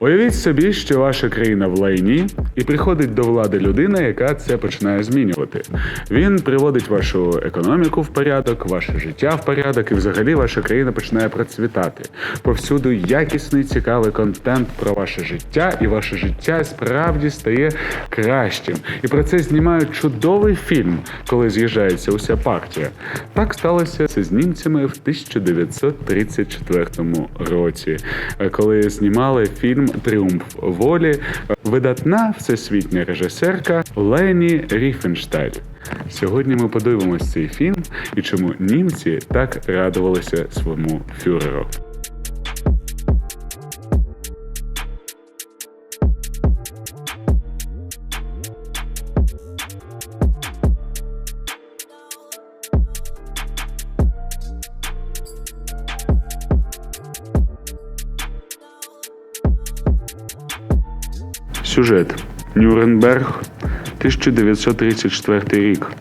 Уявіть собі, що ваша країна в лайні, і приходить до влади людина, яка це починає змінювати. Він приводить вашу економіку в порядок, ваше життя в порядок, і взагалі ваша країна починає процвітати. Повсюду якісний цікавий контент про ваше життя, і ваше життя справді стає кращим. І про це знімають чудовий фільм, коли з'їжджається уся партія. Так сталося це з німцями в 1934 році, коли знімали фільм Тріумф волі. Видатна всесвітня режисерка Лені Ріфеншталь. Сьогодні ми подивимось цей фільм і чому німці так радувалися своєму фюреру. Сюжет Нюрнберг, 1934 рік.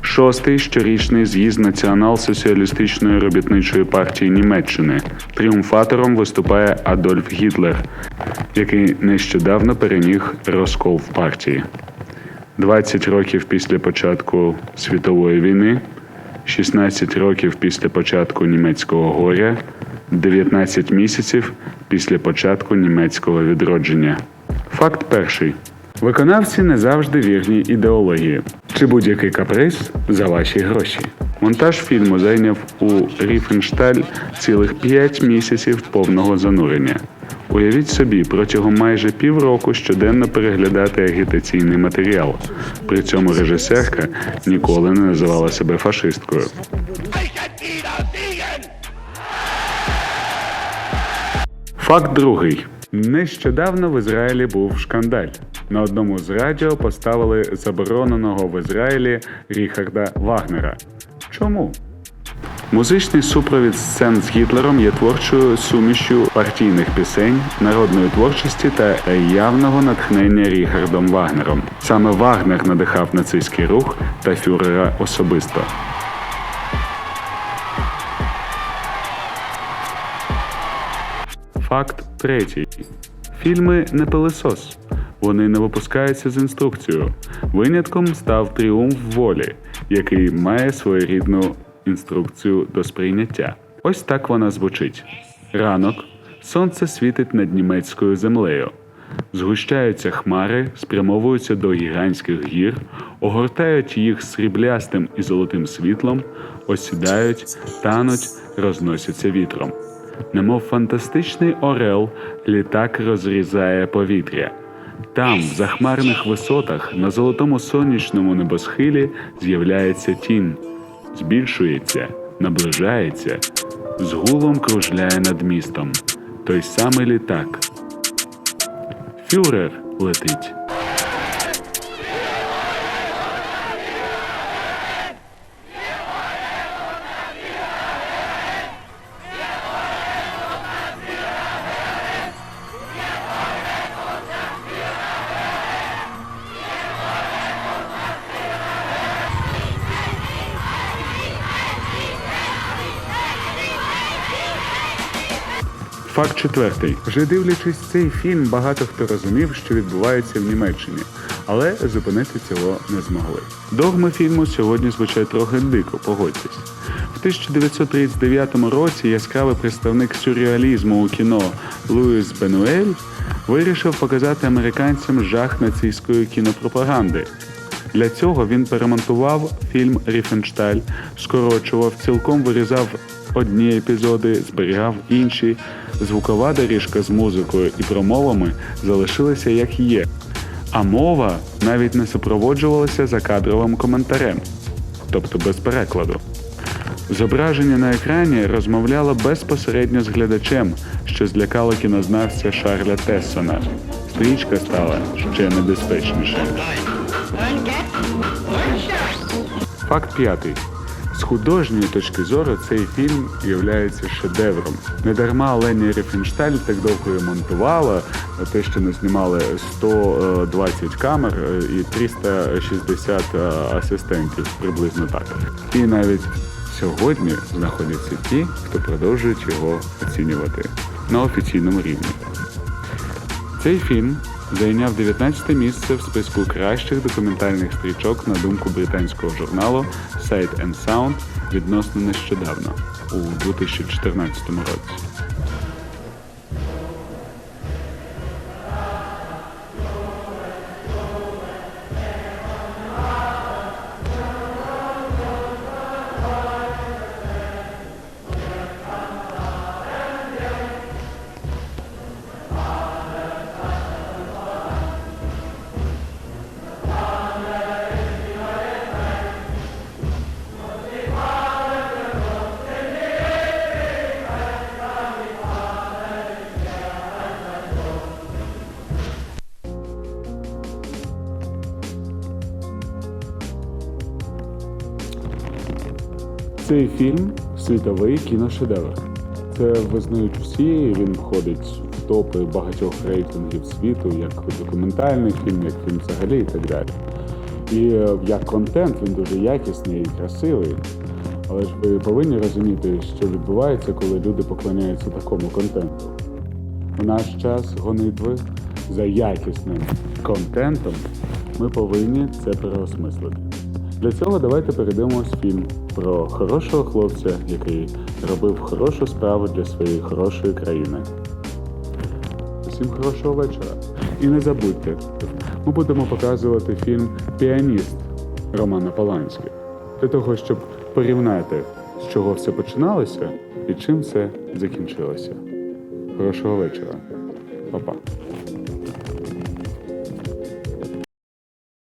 Шостий щорічний з'їзд Націонал-соціалістичної робітничої партії Німеччини. Тріумфатором виступає Адольф Гітлер, який нещодавно переміг розкол в партії. 20 років після початку світової війни, 16 років після початку німецького горя, 19 місяців після початку німецького відродження. Факт перший. Виконавці не завжди вірні ідеології чи будь-який каприз за ваші гроші. Монтаж фільму зайняв у Ріфеншталь цілих 5 місяців повного занурення. Уявіть собі, протягом майже півроку щоденно переглядати агітаційний матеріал. При цьому режисерка ніколи не називала себе фашисткою. Факт другий. Нещодавно в Ізраїлі був шкандаль. На одному з радіо поставили забороненого в Ізраїлі Ріхарда Вагнера. Чому? Музичний супровід сцен з Гітлером є творчою сумішю партійних пісень, народної творчості та явного натхнення Ріхардом Вагнером. Саме Вагнер надихав нацистський рух та фюрера особисто. Факт третій. Фільми не пилисос. Вони не випускаються з інструкцією. Винятком став тріумф волі, який має своєрідну інструкцію до сприйняття. Ось так вона звучить: ранок, сонце світить над німецькою землею. Згущаються хмари, спрямовуються до гігантських гір, огортають їх сріблястим і золотим світлом, осідають, тануть, розносяться вітром. Немов фантастичний орел, літак розрізає повітря. Там, в захмарних висотах, на золотому сонячному небосхилі з'являється тінь, збільшується, наближається, з гулом кружляє над містом. Той самий літак. Фюрер летить. Факт четвертий. Вже дивлячись цей фільм, багато хто розумів, що відбувається в Німеччині, але зупинити цього не змогли. Догми фільму сьогодні звучать трохи дико, погодьтесь. В 1939 році яскравий представник сюрреалізму у кіно Луїс Бенуель вирішив показати американцям жах нацистської кінопропаганди. Для цього він перемонтував фільм Ріфеншталь, скорочував, цілком вирізав одні епізоди, зберігав інші. Звукова доріжка з музикою і промовами залишилася як є, а мова навіть не супроводжувалася закадровим коментарем, тобто без перекладу. Зображення на екрані розмовляло безпосередньо з глядачем, що злякало кінознавця Шарля Тессона. Стрічка стала ще небезпечнішою. Факт п'ятий. З художньої точки зору цей фільм є шедевром. Недарма Лені Ріфеншталь так довго його монтувала, те, що не знімали 120 камер е, і 360 е, асистентів, приблизно так. І навіть сьогодні знаходяться ті, хто продовжують його оцінювати на офіційному рівні. Цей фільм зайняв 19 місце в списку кращих документальних стрічок на думку британського журналу Sight and Sound відносно нещодавно у 2014 році. Цей фільм світовий кіношедевр. Це визнають всі. Він входить в топи багатьох рейтингів світу, як документальний фільм, як фільм взагалі і так далі. І е, як контент він дуже якісний і красивий. Але ж ви повинні розуміти, що відбувається, коли люди поклоняються такому контенту. У наш час гонитви за якісним контентом ми повинні це переосмислити. Для цього давайте передивимось фільм про хорошого хлопця, який робив хорошу справу для своєї хорошої країни. Усім хорошого вечора. І не забудьте, ми будемо показувати фільм Піаніст Романа Поланського для того, щоб порівняти, з чого все починалося і чим все закінчилося. Хорошого вечора. Па-па.